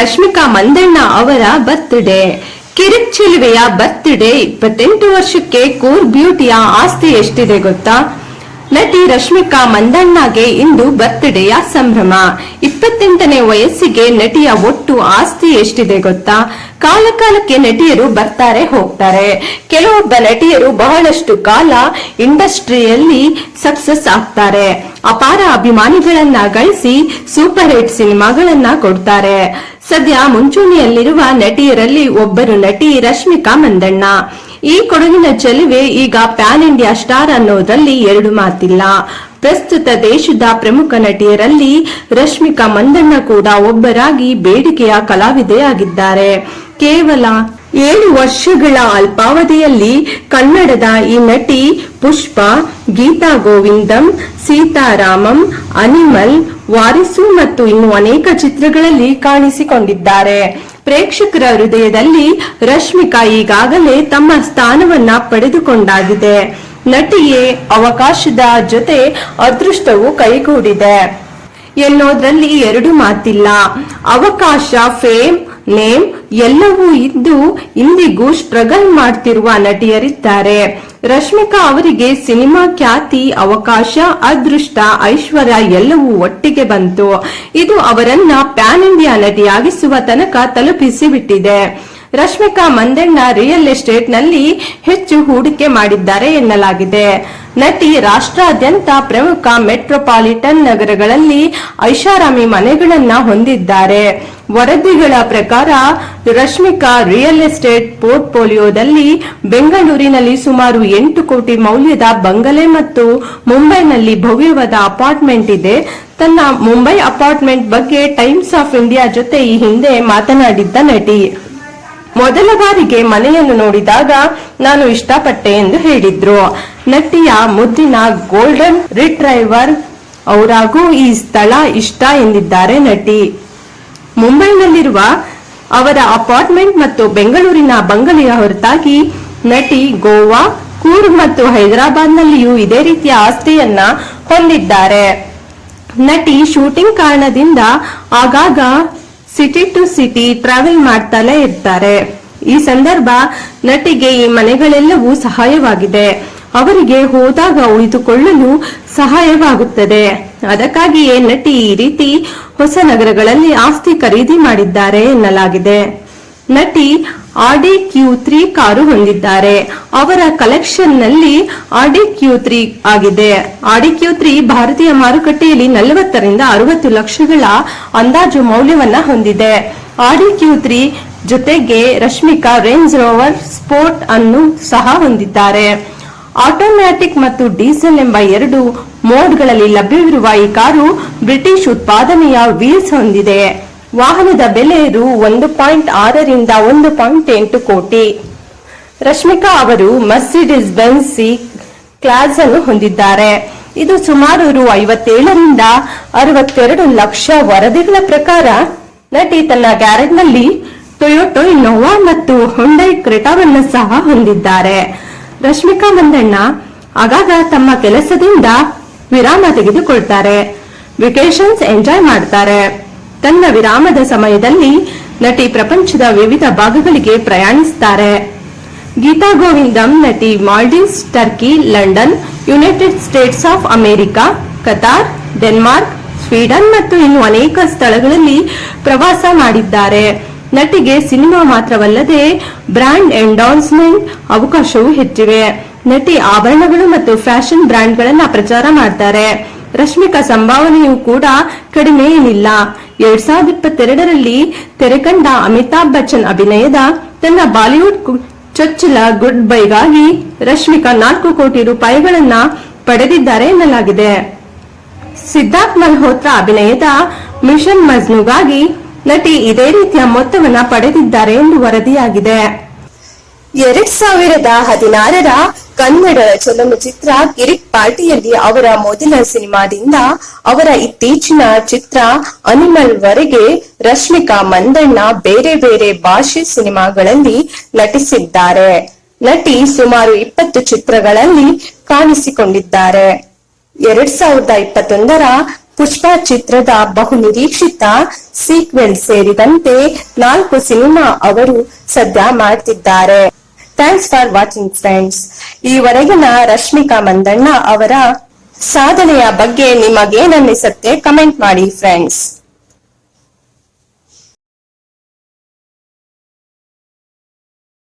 ರಶ್ಮಿಕಾ ಮಂದಣ್ಣ ಅವರ ಬರ್ತ್ಡೇ ಕಿರಿಕ್ ಚಿಲುವೆಯ ಬರ್ತ್ಡೇ ಇಪ್ಪತ್ತೆಂಟು ವರ್ಷಕ್ಕೆ ಕೂರ್ ಬ್ಯೂಟಿಯ ಆಸ್ತಿ ಎಷ್ಟಿದೆ ಗೊತ್ತಾ? ನಟಿ ರಶ್ಮಿಕಾ ಮಂದಣ್ಣಗೆ ಇಂದು ಬರ್ತ್ಡೇಯ ಸಂಭ್ರಮ. ಇಪ್ಪತ್ತೆಂಟನೇ ವಯಸ್ಸಿಗೆ ನಟಿಯ ಒಟ್ಟು ಆಸ್ತಿ ಎಷ್ಟಿದೆ ಗೊತ್ತಾ? ಕಾಲಕಾಲಕ್ಕೆ ನಟಿಯರು ಬರ್ತಾರೆ, ಹೋಗ್ತಾರೆ. ಕೆಲವೊಬ್ಬ ನಟಿಯರು ಬಹಳಷ್ಟು ಕಾಲ ಇಂಡಸ್ಟ್ರಿಯಲ್ಲಿ ಸಕ್ಸಸ್ ಆಗ್ತಾರೆ. ಅಪಾರ ಅಭಿಮಾನಿಗಳನ್ನ ಗಳಿಸಿ ಸೂಪರ್ ಹಿಟ್ ಸಿನಿಮಾಗಳನ್ನ ಕೊಡ್ತಾರೆ. ಸದ್ಯ ಮುಂಚೂಣಿಯಲ್ಲಿರುವ ನಟಿಯರಲ್ಲಿ ಒಬ್ಬರು ನಟಿ ರಶ್ಮಿಕಾ ಮಂದಣ್ಣ ಈ ಕೊಡಗಿನ ಚೆಲುವೆ ಈಗ ಪ್ಯಾನ್ ಇಂಡಿಯಾ ಸ್ಟಾರ್ ಅನ್ನೋದ್ರಲ್ಲಿ ಎರಡು ಮಾತಿಲ್ಲ. ಪ್ರಸ್ತುತ ದೇಶದ ಪ್ರಮುಖ ನಟಿಯರಲ್ಲಿ ರಶ್ಮಿಕಾ ಮಂದಣ್ಣ ಕೂಡ ಒಬ್ಬರಾಗಿ ಬೇಡಿಕೆಯ ಕಲಾವಿದೆಯಾಗಿದ್ದಾರೆ. ಕೇವಲ ಏಳು ವರ್ಷಗಳ ಅಲ್ಪಾವಧಿಯಲ್ಲಿ ಕನ್ನಡದ ಈ ನಟಿ ಪುಷ್ಪ, ಗೀತಾ ಗೋವಿಂದಂ, ಸೀತಾರಾಮಂ, ಅನಿಮಲ್ ವಾರಿಸು ಮತ್ತು ಇನ್ನು ಅನೇಕ ಚಿತ್ರಗಳಲ್ಲಿ ಕಾಣಿಸಿಕೊಂಡಿದ್ದಾರೆ. ಪ್ರೇಕ್ಷಕರ ಹೃದಯದಲ್ಲಿ ರಶ್ಮಿಕಾ ಈಗಾಗಲೇ ತಮ್ಮ ಸ್ಥಾನವನ್ನ ಪಡೆದುಕೊಂಡಾಗಿದೆ. ನಟಿಯೇ ಅವಕಾಶದ ಜೊತೆ ಅದೃಷ್ಟವು ಕೈಗೂಡಿದೆ. ಎನ್ನೋದ್ರಲ್ಲಿ ಎರಡು ಮಾತಿಲ್ಲ. ಅವಕಾಶ, ಫೇಮ್, ನೇಮ್ ಎಲ್ಲವೂ ಇದ್ದು ಇಂದಿಗೂ ಸ್ಟ್ರಗಲ್ ಮಾಡ್ತಿರುವ ನಟಿಯರಿದ್ದಾರೆ. ರಶ್ಮಿಕಾ ಅವರಿಗೆ ಸಿನಿಮಾ ಖ್ಯಾತಿ, ಅವಕಾಶ, ಅದೃಷ್ಟ, ಐಶ್ವರ್ಯ ಎಲ್ಲವೂ ಒಟ್ಟಿಗೆ ಬಂತು. ಇದು ಅವರನ್ನ ಪ್ಯಾನ್ ಇಂಡಿಯಾ ನಟಿಯಾಗಿಸುವ ತನಕ ತಲುಪಿಸಿಬಿಟ್ಟಿದೆ. ರಶ್ಮಿಕಾ ಮಂದಣ್ಣ ರಿಯಲ್ ಎಸ್ಟೇಟ್ನಲ್ಲಿ ಹೆಚ್ಚು ಹೂಡಿಕೆ ಮಾಡಿದ್ದಾರೆ ಎನ್ನಲಾಗಿದೆ. ನಟಿ ರಾಷ್ಟ್ರಾದ್ಯಂತ ಪ್ರಮುಖ ಮೆಟ್ರೋಪಾಲಿಟನ್ ನಗರಗಳಲ್ಲಿ ಐಷಾರಾಮಿ ಮನೆಗಳನ್ನ ಹೊಂದಿದ್ದಾರೆ. ವರದಿಗಳ ಪ್ರಕಾರ ರಶ್ಮಿಕಾ ರಿಯಲ್ ಎಸ್ಟೇಟ್ ಪೋರ್ಟ್ಫೋಲಿಯೋದಲ್ಲಿ ಬೆಂಗಳೂರಿನಲ್ಲಿ ಸುಮಾರು ಎಂಟು ಕೋಟಿ ಮೌಲ್ಯದ ಬಂಗಲೆ ಮತ್ತು ಮುಂಬೈನಲ್ಲಿ ಭವ್ಯವಾದ ಅಪಾರ್ಟ್ಮೆಂಟ್ ಇದೆ. ತನ್ನ ಮುಂಬೈ ಅಪಾರ್ಟ್ಮೆಂಟ್ ಬಗ್ಗೆ ಟೈಮ್ಸ್ ಆಫ್ ಇಂಡಿಯಾ ಜೊತೆ ಈ ಹಿಂದೆ ಮಾತನಾಡಿದ್ದ ನಟಿ. ಮೊದಲ ಬಾರಿಗೆ ಮನೆಯನ್ನು ನೋಡಿದಾಗ ನಾನು ಇಷ್ಟಪಟ್ಟೆ ಎಂದು ಹೇಳಿದ್ರು. ನಟಿಯ ಮುದ್ದಿನ ಗೋಲ್ಡನ್ ರಿಟ್ರೈವರ್ ಅವರಾಗೂ ಈ ಸ್ಥಳ ಇಷ್ಟ ಎಂದಿದ್ದಾರೆ ನಟಿ. ಮುಂಬೈನಲ್ಲಿರುವ ಅವರ ಅಪಾರ್ಟ್ಮೆಂಟ್ ಮತ್ತು ಬೆಂಗಳೂರಿನ ಬಂಗಲೆಯ ಹೊರತಾಗಿ ನಟಿ ಗೋವಾ, ಕೂರ್ಗ್ ಮತ್ತು ಹೈದರಾಬಾದ್ನಲ್ಲಿಯೂ ಇದೇ ರೀತಿಯ ಆಸ್ತಿಯನ್ನ ಹೊಂದಿದ್ದಾರೆ. ನಟಿ ಶೂಟಿಂಗ್ ಕಾರಣದಿಂದ ಆಗಾಗ ಸಿಟಿ ಟು ಸಿಟಿ ಟ್ರಾವೆಲ್ ಮಾಡ್ತಲೇ ಇರ್ತಾರೆ. ಈ ಸಂದರ್ಭ ನಟಿಗೆ ಈ ಮನೆಗಳೆಲ್ಲವೂ ಸಹಾಯವಾಗಿದೆ. ಅವರಿಗೆ ಹೋದಾಗ ಉಳಿದುಕೊಳ್ಳಲು ಸಹಾಯವಾಗುತ್ತದೆ. ಅದಕ್ಕಾಗಿಯೇ ನಟಿ ಈ ರೀತಿ ಹೊಸ ನಗರಗಳಲ್ಲಿ ಆಸ್ತಿ ಖರೀದಿ ಮಾಡಿದ್ದಾರೆ ಎನ್ನಲಾಗಿದೆ. ನಟಿ ಆಡಿ ಕ್ಯೂ ತ್ರೀ ಕಾರು ಹೊಂದಿದ್ದಾರೆ. ಅವರ ಕಲೆಕ್ಷನ್ನಲ್ಲಿ ಆಡಿ ಕ್ಯೂ ತ್ರೀ ಆಗಿದೆ. ಆಡಿ ಕ್ಯೂ ತ್ರೀ ಭಾರತೀಯ ಮಾರುಕಟ್ಟೆಯಲ್ಲಿ ನಲವತ್ತರಿಂದ ಅರವತ್ತು ಲಕ್ಷಗಳ ಅಂದಾಜು ಮೌಲ್ಯವನ್ನ ಹೊಂದಿದೆ. ಆಡಿ ಕ್ಯೂ ತ್ರೀ ಜೊತೆಗೆ ರಶ್ಮಿಕಾ ರೇಂಜ್ ರೋವರ್ ಸ್ಪೋರ್ಟ್ ಅನ್ನು ಸಹ ಹೊಂದಿದ್ದಾರೆ. ಆಟೋಮ್ಯಾಟಿಕ್ ಮತ್ತು ಡೀಸೆಲ್ ಎಂಬ ಎರಡು ಮೋಡ್ಗಳಲ್ಲಿ ಲಭ್ಯವಿರುವ ಈ ಕಾರು ಬ್ರಿಟಿಷ್ ಉತ್ಪಾದನೆಯ ವೀಲ್ಸ್ ಹೊಂದಿದೆ. ವಾಹನದ ಬೆಲೆ ರು ಒಂದು ಪಾಯಿಂಟ್ ಆರರಿಂದ ಒಂದು ಪಾಯಿಂಟ್ ಎಂಟು ಕೋಟಿ. ರಶ್ಮಿಕಾ ಅವರು ಮರ್ಸಿಡಿಸ್ ಬೆನ್ಸ್ ಕ್ಲಾಸ್ ಅನ್ನು ಹೊಂದಿದ್ದಾರೆ. ಇದು ಸುಮಾರು ರು ಐವತ್ತೇಳರಿಂದ ಅರವತ್ತೆರಡು ಲಕ್ಷ ವರದಿಗಳ ಪ್ರಕಾರ ನಟಿ ತನ್ನ ಗ್ಯಾರೇಜ್ನಲ್ಲಿ ಟೊಯೋಟೊ ಇನ್ನೋವಾ ಮತ್ತು ಹೊಂಡೈ ಕ್ರೆಟಾವನ್ನು ಸಹ ಹೊಂದಿದ್ದಾರೆ. ರಶ್ಮಿಕಾ ಮಂದಣ್ಣ ಆಗಾಗ ತಮ್ಮ ಕೆಲಸದಿಂದ ವಿರಾಮ ತೆಗೆದುಕೊಳ್ತಾರೆ. ವೆಕೇಶನ್ಸ್ ಎಂಜಾಯ್ ಮಾಡ್ತಾರೆ. ತನ್ನ ವಿರಾಮದ ಸಮಯದಲ್ಲಿ ನಟಿ ಪ್ರಪಂಚದ ವಿವಿಧ ಭಾಗಗಳಿಗೆ ಪ್ರಯಾಣಿಸುತ್ತಾರೆ ಗೀತಾ ಗೋವಿಂದಂ, ನಟಿ Maldives, Turkey, London, United States of America, Qatar, Denmark, Sweden ಮತ್ತು ಇನ್ನು ಅನೇಕ ಸ್ಥಳಗಳಲ್ಲಿ ಪ್ರವಾಸ ಮಾಡಿದ್ದಾರೆ. ನಟಿಗೆ ಸಿನಿಮಾ ಮಾತ್ರವಲ್ಲದೆ ಬ್ರ್ಯಾಂಡ್ ಎಂಡಾನ್ಸ್ಮೆಂಟ್ ಅವಕಾಶವೂ ಹೆಚ್ಚಿವೆ. ನಟಿ ಆಭರಣಗಳು ಮತ್ತು ಫ್ಯಾಷನ್ ಬ್ರ್ಯಾಂಡ್ಗಳನ್ನ ಪ್ರಚಾರ ಮಾಡ್ತಾರೆ. ರಶ್ಮಿಕಾ ಸಂಭಾವನೆಯೂ ಕೂಡ ಕಡಿಮೆ ಏನಿಲ್ಲ. ಎರಡ್ ಸಾವಿರದ ಇಪ್ಪತ್ತೆರಡರಲ್ಲಿ ತೆರೆಕಂಡ ಅಮಿತಾಬ್ ಬಚ್ಚನ್ ಅಭಿನಯದ ತನ್ನ ಬಾಲಿವುಡ್ ಚೊಚ್ಚಲ ಗುಡ್ ಬೈಗಾಗಿ ರಶ್ಮಿಕಾ ನಾಲ್ಕು ಕೋಟಿ ರೂಪಾಯಿಗಳನ್ನ ಪಡೆದಿದ್ದಾರೆ ಎನ್ನಲಾಗಿದೆ. ಸಿದ್ಧಾರ್ಥ್ ಮಲ್ಹೋತ್ರಾ ಅಭಿನಯದ ಮಿಷನ್ ಮಜ್ನುಗಾಗಿ ನಟಿ ಇದೇ ರೀತಿಯ ಮೊತ್ತವನ್ನ ಪಡೆದಿದ್ದಾರೆ ಎಂದು ವರದಿಯಾಗಿದೆ. ಎರಡ್ ಸಾವಿರದ ಹದಿನಾರರ ಕನ್ನಡ ಚಲನಚಿತ್ರ ಕಿರಿಕ್ ಪಾರ್ಟಿಯಲ್ಲಿ ಅವರ ಮೊದಲ ಸಿನಿಮಾದಿಂದ ಅವರ ಇತ್ತೀಚಿನ ಚಿತ್ರ ಅನಿಮಲ್ ವರೆಗೆ ರಶ್ಮಿಕಾ ಮಂದಣ್ಣ ಬೇರೆ ಬೇರೆ ಭಾಷೆ ಸಿನಿಮಾಗಳಲ್ಲಿ ನಟಿಸಿದ್ದಾರೆ. ನಟಿ ಸುಮಾರು ಇಪ್ಪತ್ತು ಚಿತ್ರಗಳಲ್ಲಿ ಕಾಣಿಸಿಕೊಂಡಿದ್ದಾರೆ. ಎರಡ್ ಸಾವಿರದ ಇಪ್ಪತ್ತೊಂದರ ಪುಷ್ಪ ಚಿತ್ರದ ಬಹು ನಿರೀಕ್ಷಿತ ಸೀಕ್ವೆಲ್ ಸೇರಿದಂತೆ ನಾಲ್ಕು ಸಿನಿಮಾ ಅವರು ಸದ್ಯ ಮಾಡ್ತಿದ್ದಾರೆ. ಥ್ಯಾಂಕ್ಸ್ ಫಾರ್ ವಾಚಿಂಗ್ ಫ್ರೆಂಡ್ಸ್ ಈವರೆಗಿನ ರಶ್ಮಿಕಾ ಮಂದಣ್ಣ ಅವರ ಸಾಧನೆಯ ಬಗ್ಗೆ ನಿಮಗೇನನ್ನಿಸುತ್ತೆ ಕಮೆಂಟ್ ಮಾಡಿ ಫ್ರೆಂಡ್ಸ್